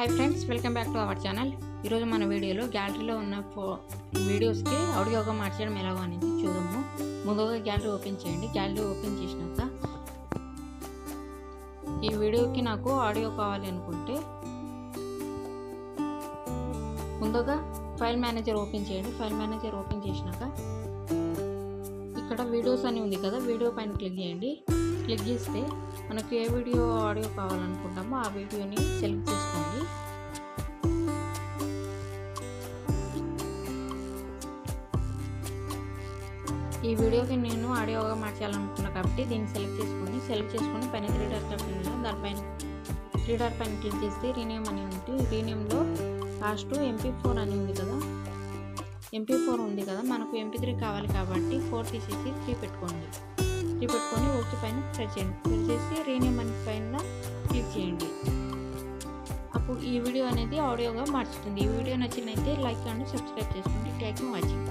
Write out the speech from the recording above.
Hi friends welcome back to our channel ఈరోజు మన వీడియోలో గ్యాలరీలో ఉన్న ఫో వీడియోస్కి ఆడియోగా మార్చడం ఎలాగో అనేది చూద్దాము. ముందుగా గ్యాలరీ ఓపెన్ చేయండి. గ్యాలరీ ఓపెన్ చేసినాక ఈ వీడియోకి నాకు ఆడియో కావాలి అనుకుంటే ముందుగా ఫైల్ మేనేజర్ ఓపెన్ చేయండి. ఫైల్ మేనేజర్ ఓపెన్ చేసినాక ఇక్కడ వీడియోస్ అని ఉంది కదా వీడియో పైన క్లిక్ చేయండి. క్లిక్ చేస్తే మనకు ఏ వీడియో ఆడియో కావాలనుకుంటామో ఆ వీడియోని సెలెక్ట్ ఈ వీడియోకి నేను ఆడియోగా మార్చాలనుకున్నాను కాబట్టి దీన్ని సెలెక్ట్ చేసుకొని సెలెక్ట్ చేసుకుని పైన త్రీ డాట్ ఆప్షన్ దానిపైన త్రీ డాట్ పైన క్లిక్ చేస్తే రీనేమ్ అని ఉంది. రీనేమ్లో లాస్ట్ ఎంపీ ఫోర్ అని ఉంది కదా ఎంపీ ఫోర్ ఉంది కదా మనకు ఎంపీ త్రీ కావాలి కాబట్టి ఫోర్ తీసేసి త్రీ పెట్టుకోండి. త్రీ పెట్టుకొని ఓకే పైన ప్రెస్ చేయండి. ప్రెస్ చేసి రీనేమ్ అని పైన క్లిక్ చేయండి. అప్పుడు ఈ వీడియో అనేది ఆడియోగా మార్చుతుంది. ఈ వీడియో నచ్చినైతే లైక్ అండ్ సబ్స్క్రైబ్ చేసుకోండి. Thank you watching